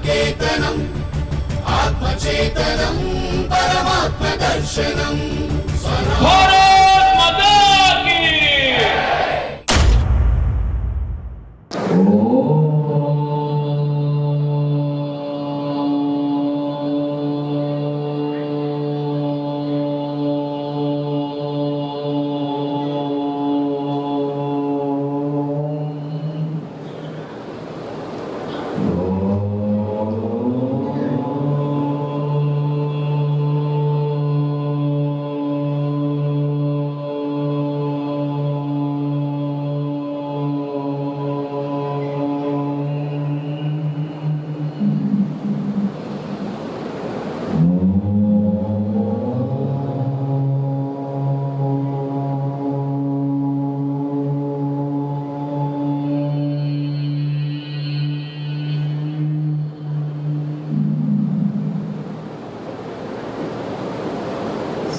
ధర్మకేతనం ఆత్మచేతనం పరమాత్మ దర్శనం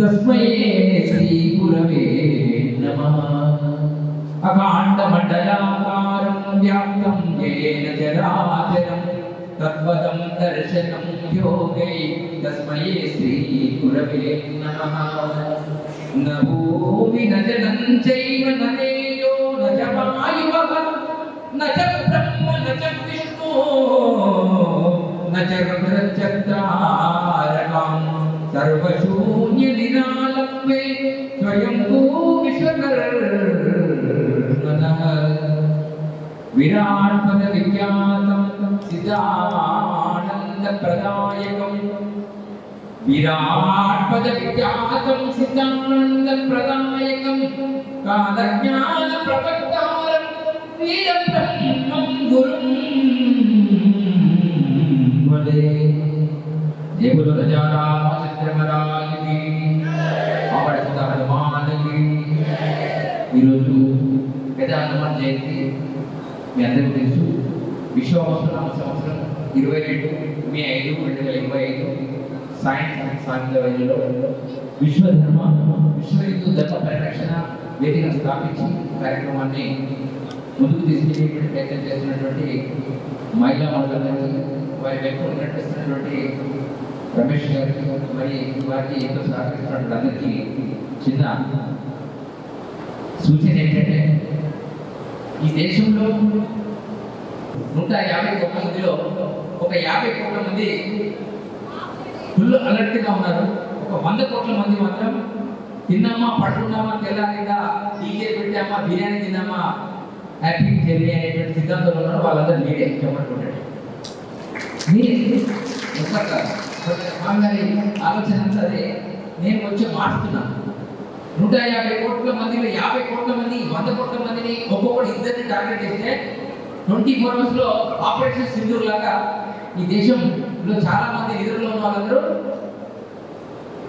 తస్మై శ్రీ గురవే నమః. అకాండమండలాకారం వ్యాప్తం ఏన జరాచరం తద్వతం దర్శనం యోగై. తస్మై శ్రీ గురవే నమః. నభూమి నజనం చైవ నదేయో నజ వాయువః నజ బ్రహ్మ నజ విష్ణు నజ రుద్రచక్రారణం സർവശൂന്യ നിരാളംബേ സ്വയം വിരാട് പദ വിഖ്യാതം സിദ്ധാനന്ദപ്രദായകം. വിരാട് പദ വിഖ്യാതം സിദ്ധാനന്ദപ്രദായകം കാലജ്ഞാന പ്രവക്താരം വീരബ്രഹ്മം ഗുരും വദേ ജയ మహారాజ్కి అప్పటి హనుమాన్కి ఈరోజు పెద్ద హనుమాన్ జయంతి మీ అందరికీ తెలుసు. విశ్వవసనామ సంవత్సరం ఇరవై రెండు మే ఐదు రెండు వేల ఇరవై ఐదు సాయంత్రం సాయంత్రం వైద్యులో విశ్వధర్మ విశ్వ హిందూ ధర్మ పరిరక్షణ వేదిక స్థాపించి కార్యక్రమాన్ని ముందుకు తీసుకెళ్ళేటువంటి ప్రయత్నం చేస్తున్నటువంటి మహిళా మండలానికి వారి వైపు నడిపిస్తున్నటువంటి రమేష్ గారికి మరి వారికి ఎంతో సహకరిస్తున్నటువంటి అందరికీ చిన్న సూచన ఏంటంటే ఈ దేశంలో నూట యాభై కోట్ల మందిలో ఒక యాభై కోట్ల మంది ఫుల్ అలర్ట్గా ఉన్నారు. ఒక వంద కోట్ల మంది మాత్రం తిన్నామా పడుకున్నామా తెల్లారిందా టీకే పెట్టామా బిర్యానీ తిన్నామా హ్యాపీ జర్నీ అనేటువంటి సిద్ధాంతంలో ఉన్నారు. వాళ్ళందరూ మీరే చెప్పట్టుకుంటాడు మీరు ఒక్క అందరి ఆలోచన అంతా అదే. నేను వచ్చి మార్చుతున్నాను నూట యాభై కోట్ల మందిలో యాభై కోట్ల మంది వంద కోట్ల మందిని ఒక్కొక్కటి ఇద్దరిని టార్గెట్ చేస్తే ట్వంటీ ఫోర్ అవర్స్లో ఆపరేషన్ సింధూర్ లాగా ఈ దేశంలో చాలా మంది నిధుల్లో ఉన్న వాళ్ళందరూ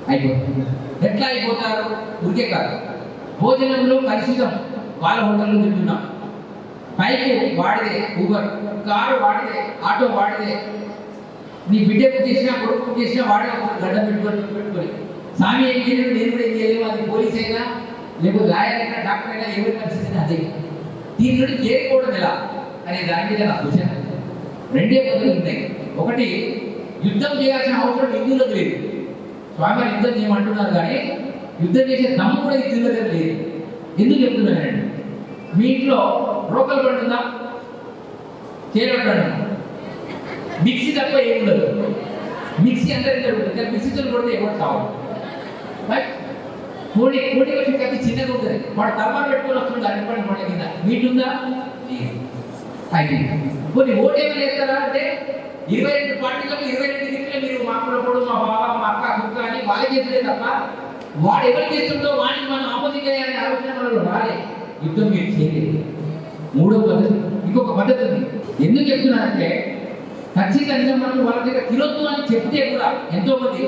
అయిపోతారు. ఎట్లా అయిపోతారు? ఉరికే కాదు. భోజనంలో కలుషితం. వాళ్ళ హోటల్లో తింటున్నాం. బైక్ వాడిదే ఊబర్ కారు వాడిదే ఆటో వాడిదే నీ బిడ్డకు చేసినా కొడుకు చేసినా వాడే ఒక గడ్డ పెట్టుకొని పెట్టుకొని. స్వామి ఏం చేయలేదు నేను కూడా ఏం చేయలేము అది పోలీస్ అయినా లేకపోతే లాయర్ అయినా డాక్టర్ అయినా ఎవరి పరిస్థితి అదే. దీని నుండి చేరుకోవడం ఎలా? అనే దాని మీద నా సూచన రెండే పద్ధతులు ఉన్నాయి. ఒకటి యుద్ధం చేయాల్సిన అవసరం హిందువులకు లేదు. స్వామి యుద్ధం చేయమంటున్నారు కానీ యుద్ధం చేసే దమ్ము కూడా హిందువుల దగ్గర లేదు. ఎందుకు చెప్తున్నానండి మీ ఇంట్లో రోకల్ బండి ఉందా మిక్సీ తప్ప ఏమి ఉండదు. మిక్సీ అందరూ ఇద్దరు ఉంటుంది మిక్సీతో కొడితే ఎవరు కావాలి కోడి కోడి వచ్చి కత్తి చిన్నగా ఉంటుంది. వాడు తర్మాలు పెట్టుకొని వస్తుంది దాని పని పంట కింద. మీట్ కొన్ని ఓటేమి ఏమైనా అంటే ఇరవై రెండు పార్టీలకు ఇరవై రెండు దిక్కులు మీరు మా అప్పుడప్పుడు మా బావ మా అక్క కుక్క అని వాళ్ళే చేస్తుండే తప్ప వాడు ఎవరు చేస్తుండో వాడిని మనం ఆపోజిట్ చేయాలనే ఆలోచన మనలో రాలే. యుద్ధం మీరు చేయలేదు. మూడో పద్ధతి. ఇంకొక పద్ధతి ఉంది. ఎందుకు చెప్తున్నానంటే ఖచ్చితంగా మనం వాళ్ళ దగ్గర తినొద్దు అని చెప్తే కూడా ఎంతో మంది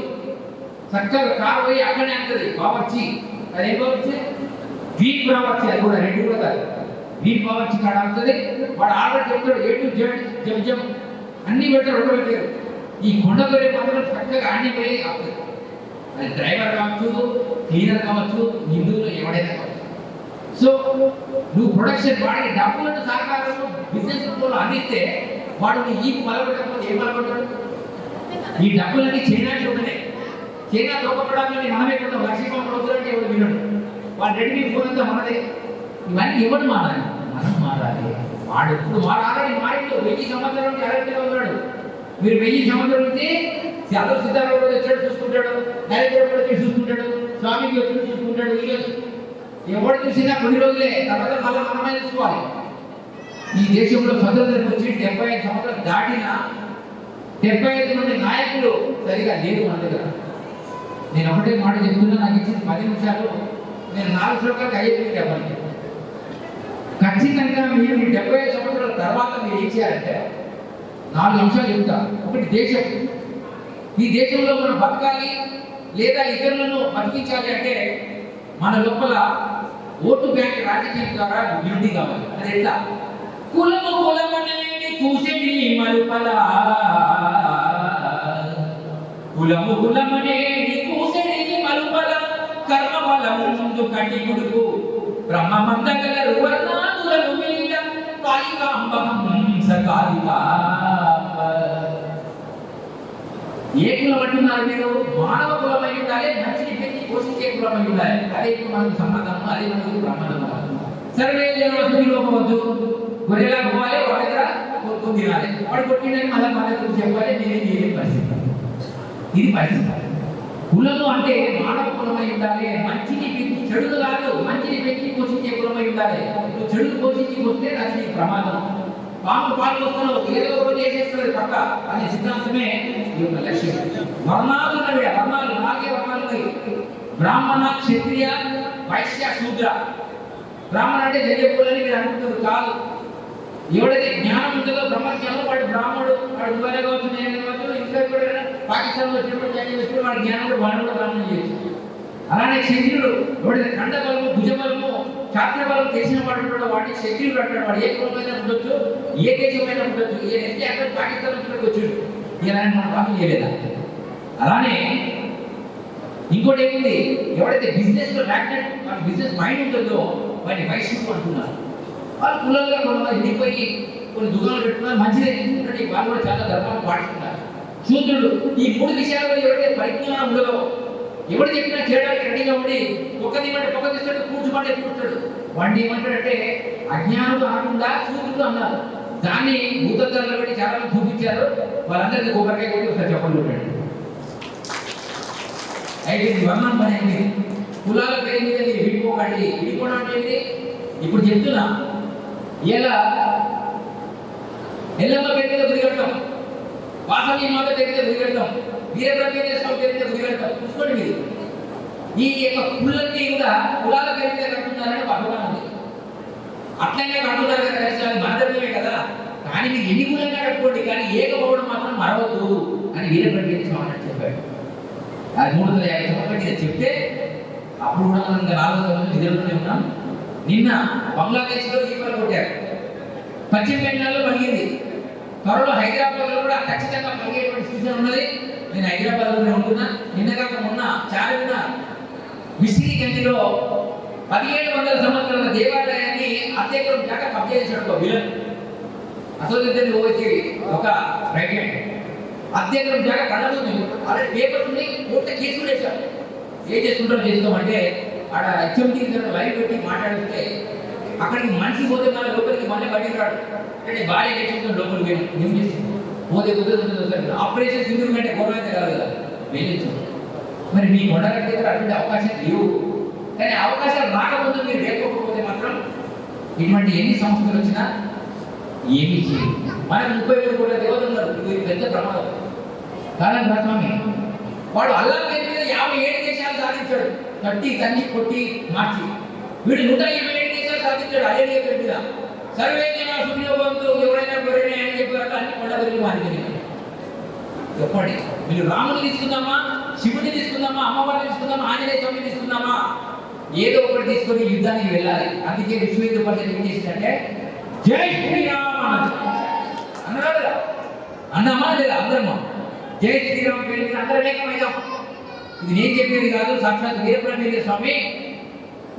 చక్కగా కారు పోయి అక్కడే అంటది బావర్చి అది ఏం బావర్చి వీక్ బావర్చి అది కూడా రెండు కూడా కాదు. వీక్ బావర్చి కాడ అంటది. వాడు ఆర్డర్ చెప్తాడు ఏ టు జెడ్ జమ్ జమ్. అన్ని పెట్టారు రెండు పెట్టారు. ఈ కొండ పోయే మాత్రం చక్కగా ఆడిపోయి పోయి అది డ్రైవర్ కావచ్చు క్లీనర్ కావచ్చు హిందువులు ఎవడైనా కావచ్చు. సో నువ్వు ప్రొడక్షన్ వాడికి డబ్బులను సహకారంలో బిజినెస్ రూపంలో అందిస్తే వాడు ఈ పలబెట్టకపోతే ఏం పలబెట్టాడు ఈ డబ్బులన్నీ చైనాకి ఉన్నాయి చైనా దొంగపడాలని మనమే కొంత లక్ష్మీపం వద్దంటే ఎవరు వినడు. వాడు రెడ్డి ఫోన్ అంతా మనదే ఇవన్నీ ఎవరు మారాలి? మనం మారాలి. వాడు ఇప్పుడు వాడు ఆల్రెడీ మారిండు. వెయ్యి సంవత్సరాల నుంచి అరవై ఉన్నాడు. మీరు వెయ్యి సంవత్సరాల నుంచి అందరూ సిద్ధారావు వచ్చాడు చూసుకుంటాడు. నరేంద్ర వచ్చి చూసుకుంటాడు. స్వామికి వచ్చి చూసుకుంటాడు. ఈరోజు ఎవడు చూసినా కొన్ని రోజులే. తర్వాత మళ్ళీ మనమే చూసుకోవాలి. ఈ దేశంలో స్వతంత్రం వచ్చి డెబ్బై ఐదు సంవత్సరాలు దాటిన డెబ్బై ఐదు మంది నాయకులు సరిగా లేదు మన దగ్గర. నేను ఒకటే మాట చెప్తున్నా నాకు ఇచ్చిన పది నిమిషాలు. నేను నాలుగు శ్లోకాలకు అయ్యేది చెప్పాలి ఖచ్చితంగా మీరు డెబ్బై ఐదు సంవత్సరాల తర్వాత మీరు ఏం చేయాలంటే నాలుగు అంశాలు చెప్తా. ఒకటి దేశం. ఈ దేశంలో మనం బతకాలి లేదా ఇతరులను బతికించాలి అంటే మన లోపల ఓటు బ్యాంక్ రాజకీయం ద్వారా అభివృద్ధి కావాలి. అది ఎట్లా? కులము కులమనేది కూసెడి మలుపల కులము కులమనేది కూసెడి మలుపల కర్మ బలము ముందు కటి కొడుకు బ్రహ్మ మందగల రువర్ణాదులను వీడ కాళికాంబహంస కాళికా ఏ కులం అంటున్నారు మీరు? మానవ కులమై ఉండాలి మంచిని పెంచి పోషించే కులమై ఉండాలి. అదే మనకు సమాధానం అదే మనకు బ్రహ్మదం సర్వే జనవసతి లోపవద్దు మరి గొర్రెలా పోవాలి? వాడి దగ్గర కొనుక్కొని తినాలి వాడు కొట్టిండని మళ్ళీ మన దగ్గర చెప్పాలి నేనే చేయలేని పరిస్థితి. ఇది పరిస్థితి. కులము అంటే మానవ కులమై ఉండాలి. మంచిని పెట్టి చెడులు కాదు మంచిని పెట్టి పోషించే కులమై ఉండాలి. నువ్వు చెడులు పోషించి వస్తే అది నీ ప్రమాదం. పాము పాలు వస్తున్నావు ఏదో ఒకటి చేసేస్తుంది పక్క అనే సిద్ధాంతమే ఈ యొక్క లక్ష్యం. వర్ణాలు ఉన్నవి వర్ణాలు నాలుగే వర్ణాలు ఉన్నాయి. బ్రాహ్మణ క్షత్రియ వైశ్య శూద్ర. బ్రాహ్మణ అంటే జయపూలని మీరు అనుకుంటారు కాదు. ఎవడైతే జ్ఞానం ఉంటుందో బ్రహ్మజ్ఞానం వాడు బ్రాహ్మడు వాడు దుబాయ్ కావచ్చు నేను కావచ్చు ఇంకా కూడా పాకిస్తాన్లో వచ్చినప్పుడు చైనా వచ్చినప్పుడు వాడి జ్ఞానం కూడా వాడు కూడా బ్రాహ్మణం చేయొచ్చు. అలానే క్షత్రియుడు ఎవడైతే ఖండబలము భుజబలము ఛాత్రబలం తెలిసిన వాడు ఉంటాడో వాటికి క్షత్రియుడు అంటాడు. వాడు ఏ కులమైనా ఉండొచ్చు ఏ దేశమైనా ఉండొచ్చు ఏ వ్యక్తి అక్కడ పాకిస్తాన్ వచ్చినట్టు వచ్చాడు. ఇలా మనం పాపం చేయలేదా? అలానే ఇంకోటి ఏముంది? ఎవడైతే బిజినెస్లో మ్యాగ్నెట్ వాళ్ళ బిజినెస్ మైండ్ ఉంటుందో వాడిని వైశ్యుడు అంటున్నారు. వాళ్ళు కులంగా కొంతమంది విడిపోయి కొన్ని దుకాణాలు పెట్టుకున్నారు. మంచిదే ఎందుకంటే వాళ్ళు కూడా చాలా ధర్మాలు పాటిస్తున్నారు. శూద్రుడు ఈ మూడు విషయాల్లో ఎవరైతే పరిజ్ఞానం ఉండదో ఎవడు చెప్పినా చేయడానికి రెడీగా ఉండి ఒక్క దిమంటే పక్క తీస్తాడు కూర్చుమంటే కూర్చోడు. వాడిని ఏమంటాడంటే అజ్ఞానం కాకుండా శూద్రుడు అన్నారు. దాన్ని భూతద్దాల్లో పెట్టి చాలా మంది చూపించారు. వాళ్ళందరికీ కొబ్బరికాయ కొట్టి ఒకసారి చెప్పండి పెట్టండి అయితే ఇది వర్ణం పని అయింది కులాల పేరు మీద విడిపోకండి. విడిపోవడం అంటే ఏంటి? ఇప్పుడు చెప్తున్నా ఇలా ఎల్లమ్మ పేరు గురిగడతాం వాసవి మాత పేరు గురిగడతాం వీరబ్రహ్మేంద్ర స్వామి గురిగడతాం చూసుకోండి మీరు. ఈ యొక్క కుళ్ళన్నీ కూడా కులాల పేరు మీద కట్టున్నారని ఉంది. అట్లనే కదా అది కదా. కానీ మీరు ఎన్ని కులంగా కట్టుకోండి కానీ ఏకపోవడం మాత్రం మరవద్దు అని వీరబ్రహ్మేంద్ర చెప్పాడు. అది మూడు వందల యాభై సంవత్సరాల చెప్తే అప్పుడు కూడా మనం ఇంకా నాలుగు నిద్రలోనే ఉన్నాం. నిన్న బంగ్లాదేశ్లో ఈపలు కొట్టారు. పశ్చిమ బెంగాల్లో పలిగింది త్వరలో హైదరాబాద్లో కూడా ఖచ్చితంగా పలిగేటువంటి సూచన ఉన్నది. నేను హైదరాబాద్లోనే ఉంటున్నా. నిన్న కాక మొన్న చారున్న విసిరి గంటిలో పదిహేడు వందల సంవత్సరాల దేవాలయాన్ని అత్యకరం కాక కబ్జా చేశాడు ఒక విలన్. అసోసియేషన్ ఓవైసీ ఒక ప్రెగ్నెంట్ హ్యాండ్. కాక జాగా కళ్ళదు అదే పేపర్స్ ఉన్నాయి కోర్టు కేసు ఏం చేసుకుంటారో చేసుకోమంటే ఆడ హెచ్ఎండి లైవ్ పెట్టి మాట్లాడితే అక్కడికి మనిషి పోతే మన లోపలికి మళ్ళీ బయటికి రాడు. అంటే భార్య చేసుకుంటే లోపలికి వెళ్ళి ఏం చేసింది పోతే కుదరదు ఆపరేషన్ సింధూరు కంటే గొడవ అయితే కాదు కదా. వేయచ్చు మరి మీ కొండగడ్డ దగ్గర అటువంటి అవకాశం లేవు. కానీ అవకాశాలు రాకముందు మీరు లేకపోతే మాత్రం ఇటువంటి ఎన్ని సంస్థలు వచ్చినా ఏమీ చేయదు మనకు ముప్పై వేలు కోట్ల దేవతలు ఉన్నారు. ఇది పెద్ద ప్రమాదం. కాలం రాస్వామి వాడు అల్లా పేరు మీద యాభై ఏడు దేశాలు సాధించాడు. కట్టి తన్ని కొట్టి మార్చి. వీడు నూట ఇరవై ఏడు దేశాలు సాధించాడు అదే పేరు సర్వే జనా సుఖయోగంతో ఎవరైనా ఎవరైనా అని చెప్పారు అన్ని కొండ గురించి మారిపోయింది చెప్పండి. మీరు రాముని తీసుకుందామా? శివుని తీసుకుందామా? అమ్మవారిని తీసుకుందామా? ఆంజనేయ స్వామిని తీసుకుందామా? ఏదో ఒకటి తీసుకొని యుద్ధానికి వెళ్ళాలి. అందుకే విశ్వ హిందూ పరిషత్ ఏం చేసిందంటే జై శ్రీరామ్. అన్నది లేదా? అన్నామా లేదా? అందరమా? జై శ్రీరామ్ పేరు అందరం ఏకమైదాం ఇది నేను చెప్పేది కాదు సాక్షాత్ వీరబ్రహ్మేంద్ర స్వామి.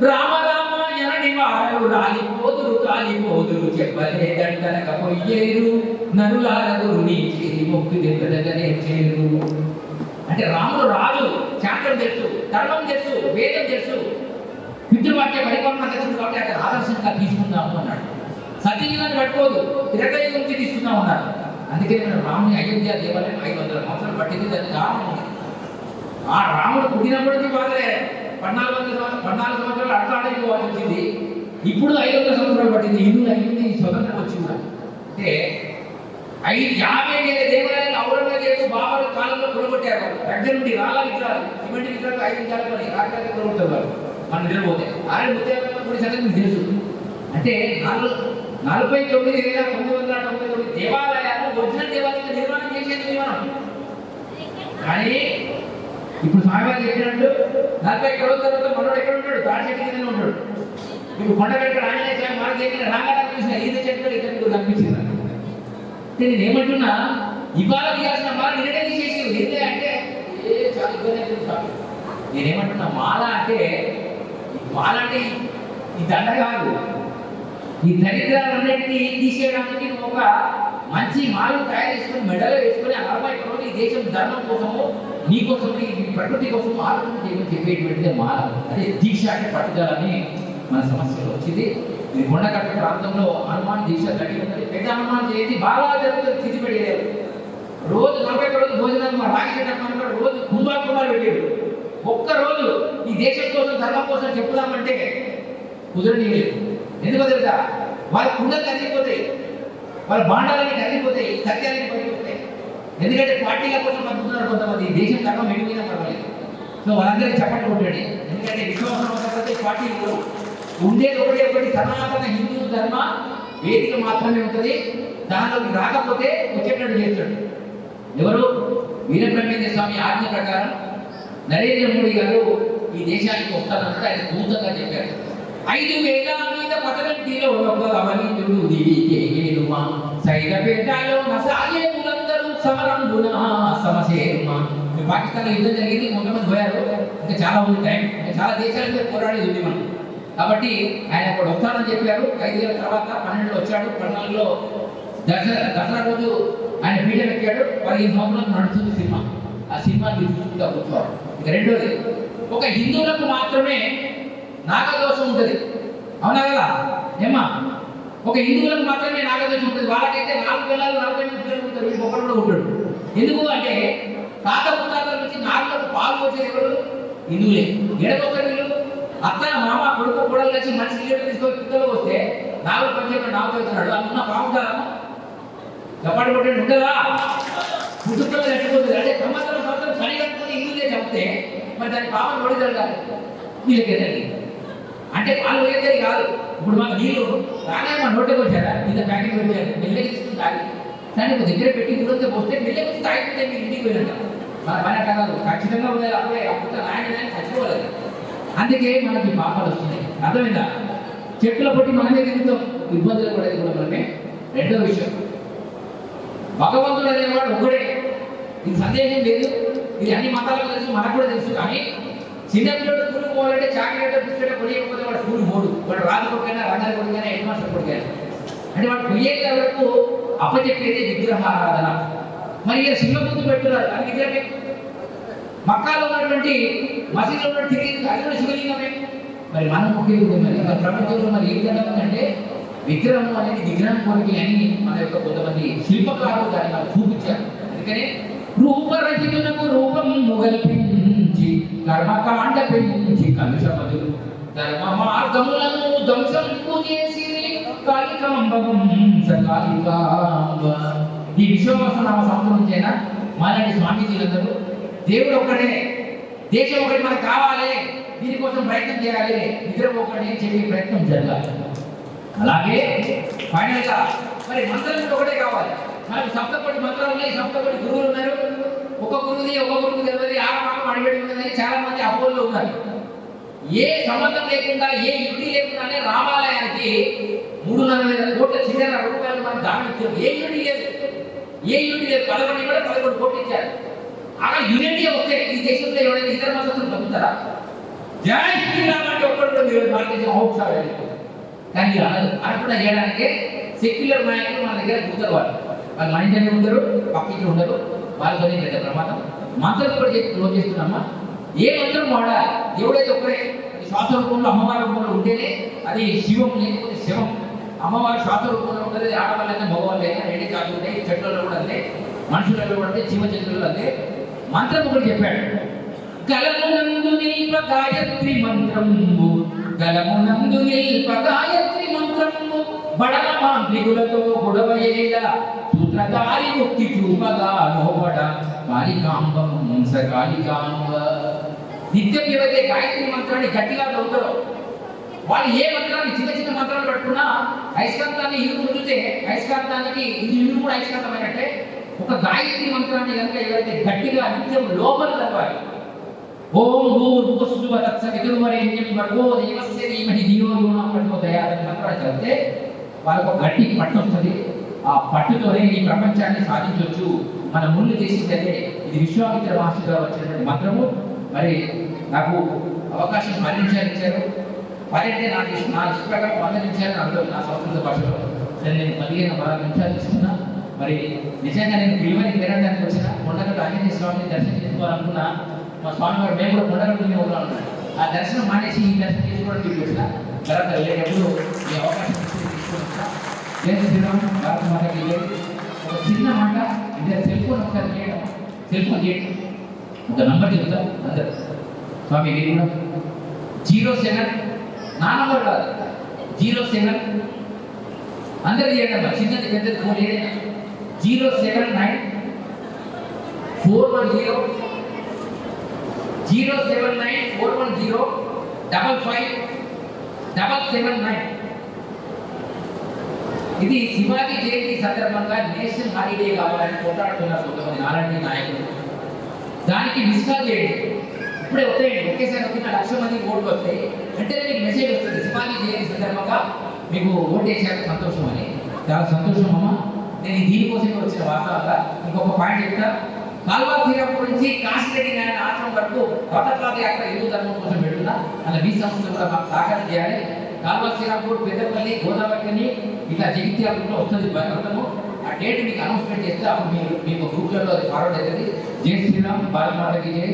రామ రామ ఎనని వారు రాలిపోదురు కాలిపోదురు చెప్పలేదంటనక నరులారదురు నరులారగురు నీ చేరి మొక్కు దగ్గరనే చేరు. అంటే రాముడు రాజు శాంతం తెలుసు ధర్మం తెలుసు వేదం తెలుసు. పితృవాక్య పరిపాలన తెలుసు కాబట్టి అక్కడ ఆదర్శంగా తీసుకుందాము అన్నాడు. సతీయులను పట్టుకోదు తిరగయ నుంచి తీసుకుందాం అన్నాడు. అందుకే నేను రాముని అయోధ్య దేవాలయం ఐదు వందల సంవత్సరాలు పట్టింది దానికి కారణం ఉంది. ఆ రాముడు పుట్టినప్పటికీ బాధలే పద్నాలుగు వందల పద్నాలుగు సంవత్సరాలు అట్లాడకి పోవాల్సి వచ్చింది. ఇప్పుడు ఐదు వందల సంవత్సరాలు పట్టింది. హిందువులు అయ్యింది స్వతంత్రం వచ్చింది అంటే ఐదు యాభై వేల దేవాలయాలు ఔరంగజేబు బాబర్ కాలంలో కూడగొట్టారు దగ్గర నుండి రాళ్ళ విగ్రహాలు సిమెంట్ విగ్రహాలు ఐదు విగ్రహాలు పని రాజ్యాలు కూడగొట్టారు వాళ్ళు. మనం నిలబోతే ఆరే ముత్యాల గుడి సంగతి మీకు తెలుసు. అంటే నాలుగు నలభై తొమ్మిది వేల తొమ్మిది వందల తొంభై తొమ్మిది దేవాలయాలు ఒరిజినల్ దేవాలయాలు నిర్మాణం చేసేది మనం కానీ ఇప్పుడు స్వామివారు చెప్పినట్టు నలభై రోజుల తర్వాత మనోడు ఎక్కడ ఉంటాడు? తాడి చెట్టు కింద ఉంటాడు. ఇప్పుడు కొండ కొండగట్ట ఆంజనేయ స్వామి మనకు దగ్గర రాగానే చూసిన ఈత చెట్టు ఇక్కడ మీకు కనిపించింది నేను ఏమంటున్నా ఇవాళ తీయాల్సిన మాల నిన్ననే తీసేసి నిన్నే అంటే ఏ చాలా ఇబ్బంది అవుతుంది స్వామి. నేనేమంటున్నా మాల అంటే మాల అంటే ఈ- ఈ దండ కాదు. ఈ దరిద్రాలన్నింటినీ తీసేయడానికి ఒక మంచి మాలు తయారు చేసుకుని మెడలో వేసుకుని అరవై ఈ దేశం ధర్మం కోసము నీ కోసం ఈ ప్రకృతి కోసం ఆలోచన చేయమని చెప్పేటువంటిది మాల. అదే దీక్ష అంటే పట్టుదలని మన సమస్యలో వచ్చింది. ఈ కొండకట్ట ప్రాంతంలో హనుమాన్ దీక్ష తగ్గి ఉన్నది. పెద్ద హనుమాన్ జయంతి బాగా జరుగుతుంది స్థితి పెట్టేది రోజు నలభై రోజు భోజనాలు మా రాజకీయ రోజు కుంభాకుమారు పెట్టాడు ఒక్క రోజు ఈ దేశం కోసం ధర్మం కోసం చెప్పుదామంటే కుదరని లేదు ఎందుకో తెలుసా? వారి కుండలు కదిలిపోతాయి. వాళ్ళ బాండాలన్నీ కదిలిపోతాయి సత్యాలన్నీ పడిపోతాయి. ఎందుకంటే పార్టీల కోసం బతుకుతున్నారు కొంతమంది. దేశం తప్ప ఎడిపోయినా పర్వాలేదు సో వాళ్ళందరికీ చెప్పండి కొట్టాడు. ఎందుకంటే విశ్వాసం ఉండకపోతే పార్టీలు ఉండేది ఒకటి ఒకటి సనాతన హిందూ ధర్మ వేదిక మాత్రమే ఉంటుంది. దానిలోకి రాకపోతే వచ్చేటట్టు చేస్తాడు. ఎవరు? వీరబ్రహ్మేంద్ర స్వామి ఆజ్ఞ ప్రకారం నరేంద్ర మోడీ గారు ఈ దేశానికి వస్తానంటే ఆయన దూతంగా చెప్పారు. ఐదు వేల మీద పదనంటిలో ఒక అవనీతుడు సమసేరుమా సైద పేటలో నసాగే ములందరూ సమరంబున సమసేరుమా. పాకిస్తాన్ యుద్ధం జరిగింది కొంతమంది పోయారు. ఇంకా చాలా ఉంది టైం. చాలా దేశాల మీద పోరాడేది ఉంది మనం. కాబట్టి ఆయన అక్కడ వస్తానని చెప్పారు. ఐదు ఏళ్ళ తర్వాత పన్నెండులో వచ్చాడు. పద్నాలుగులో దసరా దసరా రోజు ఆయన పీఠం ఎక్కాడు. పదిహేను సంవత్సరాలు నడుస్తుంది సినిమా. ఆ సినిమా మీరు చూసుకుంటా కూర్చోవాలి. ఇక రెండోది ఒక హిందువులకు మాత్రమే నాగదోషం ఉంటుంది. అవునా కదా? ఏమా ఒక హిందువులకు మాత్రమే నాగదోషం ఉంటుంది. వాళ్ళకైతే నాలుగు పిల్లలు నలభై మంది పిల్లలు ఉంటారు. వీళ్ళకి ఒకడు కూడా ఉంటాడు ఎందుకు అంటే తాత ముత్తాతల నుంచి నాగులకు పాలు వచ్చేది ఎవరు? హిందువులే. ఎడకొస్తారు వీళ్ళు. అత్త మామ కొడుకు కూడలు కలిసి మనిషి లీటర్ తీసుకొని పిల్లలు వస్తే నాలుగు పంచాయతీ నాలుగు వెళ్తున్నాడు అనుకున్న బాగుంటారా చప్పటి కొట్టండి ఉంటుందా పుట్టుకలో చచ్చిపోతుంది. అంటే సంవత్సరం సంవత్సరం పని కట్టుకుని హిందువులే చెప్తే మరి దాని పాపం ఎవడు జరగాలి? వీళ్ళకే జరిగింది అంటే వాళ్ళు పోయేది కాదు. ఇప్పుడు మాకు నీళ్ళు రాగానే మా నోటికి వచ్చారా ఇంత ప్యాకెట్ పెట్టారు. మెల్లకి తీసుకుని తాగి. దాన్ని ఒక దగ్గర పెట్టి దూరంగా వస్తే మెల్లకి వచ్చి తాగిపోతే మీరు ఇంటికి పోయినట్ట మన పని అట్లా కాదు. ఖచ్చితంగా ఉండాలి. అప్పుడే అప్పుడు నాయన నాయన చచ్చిపోలేదు అందుకే మనకి పాపాలు వస్తున్నాయి. అర్థమైందా? చెట్ల పొట్టి మనమే తిరుగుతాం. ఇబ్బందులు పడేది కూడా మనమే. రెండో విషయం. భగవంతుడు అనేవాడు ఒకడే. ఇది సందేహం లేదు. ఇది అన్ని మతాలకు తెలుసు. మనకు కూడా తెలుసు. కానీ చిన్నపిల్లడు స్కూల్ పోవాలంటే చాక్లెట్ బిస్కెట్ కొనియకపోతే వాడు స్కూల్ పోడు. వాడు రాజు కొడుకైనా రంగారి కొడుకైనా హెడ్ మాస్టర్ కొడుకైనా అంటే వాడు పోయేది వరకు అప్పచెప్పేది విగ్రహ ఆరాధన. మరి ఇక సింహబుద్ధి పెట్టున్నారు అది విగ్రహమే. మక్కాలో ఉన్నటువంటి మసీదులో ఉన్న తిరిగి అది కూడా శివలింగమే. మరి మనం ముఖ్యంగా మరి ఇంకా ప్రపంచంలో మరి ఏ విధంగా ఉందంటే విగ్రహం అనేది విగ్రహం కొరికి అని మన యొక్క కొంతమంది శిల్పకారులు దాన్ని మనకు చూపించారు. అందుకనే రూపరహితులకు రూపం మొగల్పింది కర్మకాండ పెంచి కలుషమదులు. ధర్మ మార్గములను ధ్వంసంపు చేసి కాళికాంబం సకాళికాంబ. ఈ విశ్వవాసనామ సంవత్సరం నుంచైనా మాలాంటి స్వామీజీలందరూ దేవుడు ఒక్కడే దేశం ఒకటి మనకు కావాలి దీనికోసం ప్రయత్నం చేయాలి నిద్ర ఒకటి అని చెప్పి ప్రయత్నం జరగాలి. అలాగే ఫైనల్గా మరి మంత్రం ఒకటే కావాలి. మనకు సప్తపటి మంత్రాలు ఉన్నాయి సప్తపటి గురువులు ఉన్నారు. ఒక గురువుది ఒక గురువు తెలియదు ఆ పాపం అడిగడి ఉన్నదని చాలా మంది అపోల్లో ఉన్నారు. ఏ సంబంధం లేకుండా ఏ యుద్ధి లేకుండానే రామాలయానికి మూడున్నర వేల కోట్ల చిల్లర రూపాయలు మనం దానం ఇచ్చారు ఏ యుడి లేదు. ఏ యుడి లేదు. పదకొండు కూడా పదకొండు కోట్లు ఇచ్చారు. అలా యూనిటీ వస్తే ఈ దేశంలో ఎవరైనా ఇతర మతస్థులు బతుకుతారా జై శ్రీరామ్ అంటే ఒక్కడు మీరు భారతదేశం అవుతారు కానీ ఇలా అనదు అనుకున్న చేయడానికి సెక్యులర్ నాయకులు మన దగ్గర కూతారు వాళ్ళు వాళ్ళు మన ఇంట్లోనే ఉండరు పక్కింటి ఉండరు. వాళ్ళతోనే పెద్ద ప్రమాదం. మంత్రం కూడా చెప్పి క్లోజ్ చేస్తున్నామా? ఏ మంత్రం వాడాలి దేవుడైతే ఒకరే శ్వాస రూపంలో అమ్మవారి రూపంలో ఉంటేనే అది శివం లేకపోతే శివం. అమ్మవారి శ్వాస రూపంలో ఉంటుంది ఆడవాళ్ళైనా మగవాళ్ళైనా రెండు కాదు ఉంటాయి చెట్లలో కూడా అంతే. మనుషులలో కూడా అంతే జీవ జంతువులు అంతే. మంత్రం ఒకటి చెప్పాడు. గలమునందు నిల్ప గాయత్రి మంత్రము. గలమునందు నిల్ప గాయత్రి మంత్రము బడల మాంత్రికులతో గొడవయేల సూత్రధారి ముక్తి చూపగా లోబడ కాళికాంబం కాళికాంబ. నిత్యం ఏవైతే గాయత్రి మంత్రాన్ని గట్టిగా చదువుతారో వాళ్ళు ఏ మంత్రాన్ని చిన్న చిన్న మంత్రాలు పట్టుకున్నా అయస్కాంతాన్ని ఇల్లు ముందుతే అయస్కాంతానికి ఇది ఇల్లు కూడా అయస్కాంతమైనట్టే. ఒక గాయత్రి మంత్రాన్ని కనుక ఎవరైతే గట్టిగా నిత్యం లోపల చదవాలి ఓం భూర్భువస్సువ తత్సవితుర్వరేణ్యం భర్గో దేవస్య ధీమహి ధియో యో న ప్రచోదయాత్ అనే మంత్రాన్ని చదివితే వాళ్ళకు గట్టి పట్టు వస్తుంది. ఆ పట్టుతోనే ఈ ప్రపంచాన్ని సాధించవచ్చు మన ముందు చేసిందంటే ఇది విశ్వామిత్ర మహర్షి గారు వచ్చినటువంటి మంత్రము. మరి నాకు అవకాశం మరణించారు పర్యటన ఇచ్చారు. నాకు నా ఇష్ట ప్రకారం వంద అందులో నా సంస్కృత భాషలో సరే నేను పదిహేను పదహారు నిమిషాలు ఇస్తున్నా మరి నిజంగా నేను పిలువని వినడానికి వచ్చిన కొండగట్టు ఆంజనేయ స్వామిని దర్శనం చేసుకోవాలనుకున్నా మా స్వామి గారు మేము కూడా కొండగట్టుకునే ఉన్నాం ఆ దర్శనం మానేసి ఈ దర్శనం చేసుకోవడానికి చూపిస్తా తర్వాత వెళ్ళేటప్పుడు ఈ అవకాశం ఇస్తే తీసుకొని వచ్చిన శ్రీరామ్ భారత మాతకి ఒక చిన్న మాట ఇదే సెల్ ఫోన్ ఒకసారి చేయడం. సెల్ ఫోన్ చేయడం. ఒక నంబర్ చెప్తా అందరు. స్వామి మీరు కూడా జీరో సెవెన్. నా నంబర్ కాదు. Zero seven. అందరు చేయడం చిన్నది పెద్దది ఫోన్ ఏదైనా zero seven nine. Four one zero. Zero seven nine four one zero double five double seven nine. ఇది శివాజీ జయంతి సందర్భంగా నేషనల్ హాలిడే కావాలని పోరాడుతున్నారు కొంతమంది నారాయణ నాయకులు. దానికి మిస్కాల్ చేయండి. ఇప్పుడే వస్తాయండి ఒకేసారి వచ్చిన లక్ష మంది ఓట్లు వస్తాయి అంటే మీకు మెసేజ్ వస్తుంది. శివాజీ జయంతి సందర్భంగా మీకు ఓటు వేసాక సంతోషం అని. చాలా సంతోషం అమ్మా. నేను దీనికోసమే వచ్చిన వాస్తవంగా. ఇంకొక పాయింట్ చెప్తా. కాల్వా తీరపు నుంచి కాశీరెడ్డి నాయన ఆశ్రమం వరకు రథపాద యాత్ర హిందూ ధర్మం కోసం పెడుతున్నా అలా మీ సంస్థ కూడా మాకు సహకారం చేయాలి. కాల్వా శ్రీరాంపూర్ పెద్దపల్లి గోదావరిని ఇట్లా జగిత్యాలలో వస్తుంది భగవంతము ఆ డేట్ మీకు అనౌన్స్మెంట్ చేస్తే అప్పుడు మీరు మీకు గ్రూప్లలో అది ఫార్వర్డ్ అవుతుంది. జై శ్రీరామ్ భారత మాతకి జై.